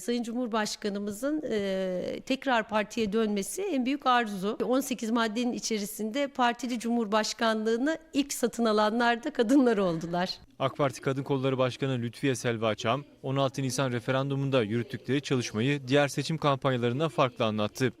Sayın Cumhurbaşkanımızın e, tekrar partiye dönmesi en büyük arzu. 18 maddenin içerisinde partili cumhurbaşkanlığını ilk satın alanlar da kadınlar oldular. AK Parti Kadın Kolları Başkanı Lütfiye Selva Çam, 16 Nisan referandumunda yürüttükleri çalışmayı diğer seçim kampanyalarında farklı anlattı.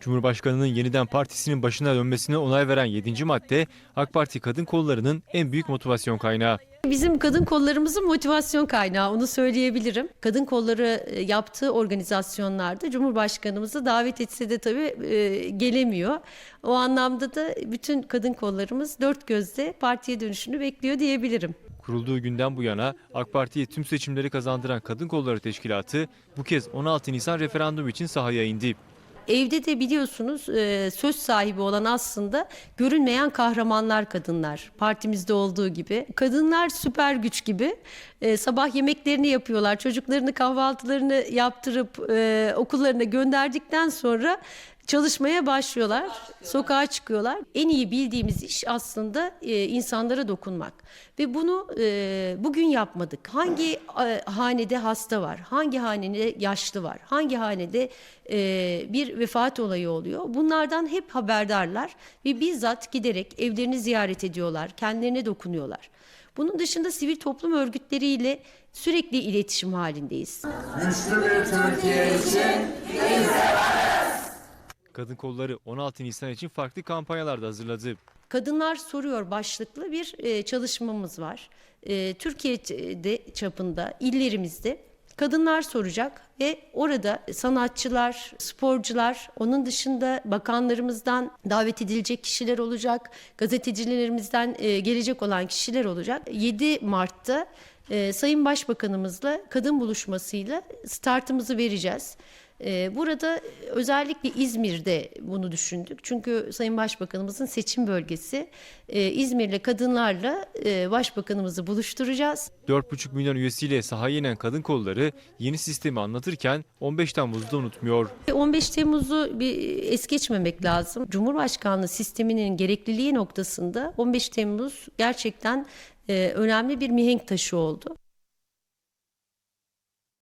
Cumhurbaşkanının yeniden partisinin başına dönmesine onay veren 7. madde AK Parti kadın kollarının en büyük motivasyon kaynağı. Bizim kadın kollarımızın motivasyon kaynağı onu söyleyebilirim. Kadın kolları e, yaptığı organizasyonlarda Cumhurbaşkanımızı davet etse de tabii e, gelemiyor. O anlamda da bütün kadın kollarımız dört gözle partiye dönüşünü bekliyor diyebilirim. Kurulduğu günden bu yana AK Parti'ye tüm seçimleri kazandıran Kadın Kolları Teşkilatı bu kez 16 Nisan referandum için sahaya indi. Evde de biliyorsunuz e, söz sahibi olan aslında görünmeyen kahramanlar kadınlar. Partimizde olduğu gibi. Kadınlar süper güç gibi. E, sabah yemeklerini yapıyorlar. Çocuklarını kahvaltılarını yaptırıp e, okullarına gönderdikten sonra çalışmaya başlıyorlar. Sokağa çıkıyorlar. En iyi bildiğimiz iş aslında e, insanlara dokunmak. Ve bunu e, bugün yapmadık. Hangi e, hanede hasta var? Hangi hanede yaşlı var? Hangi hanede e, bir vefat olayı oluyor? Bunlardan hep haberdarlar ve bizzat giderek evlerini ziyaret ediyorlar. Kendilerine dokunuyorlar. Bunun dışında sivil toplum örgütleriyle sürekli iletişim halindeyiz. Güçlü bir Türkiye için Kadın Kolları 16 Nisan için farklı kampanyalar da hazırladı. Kadınlar soruyor başlıklı bir e, çalışmamız var. E, Türkiye'de çapında, illerimizde kadınlar soracak ve orada sanatçılar, sporcular, onun dışında bakanlarımızdan davet edilecek kişiler olacak, gazetecilerimizden e, gelecek olan kişiler olacak. 7 Mart'ta Sayın Başbakanımızla kadın buluşmasıyla startımızı vereceğiz. Ee, Burada özellikle İzmir'de bunu düşündük. Çünkü Sayın Başbakanımızın seçim bölgesi Ee, İzmir'le kadınlarla e, Başbakanımızı buluşturacağız. 4,5 milyon üyesiyle sahaya inen kadın kolları yeni sistemi anlatırken 15 Temmuz'da unutmuyor. 15 Temmuz'u bir es geçmemek lazım. Cumhurbaşkanlığı sisteminin gerekliliği noktasında 15 Temmuz gerçekten e, önemli bir mihenk taşı oldu.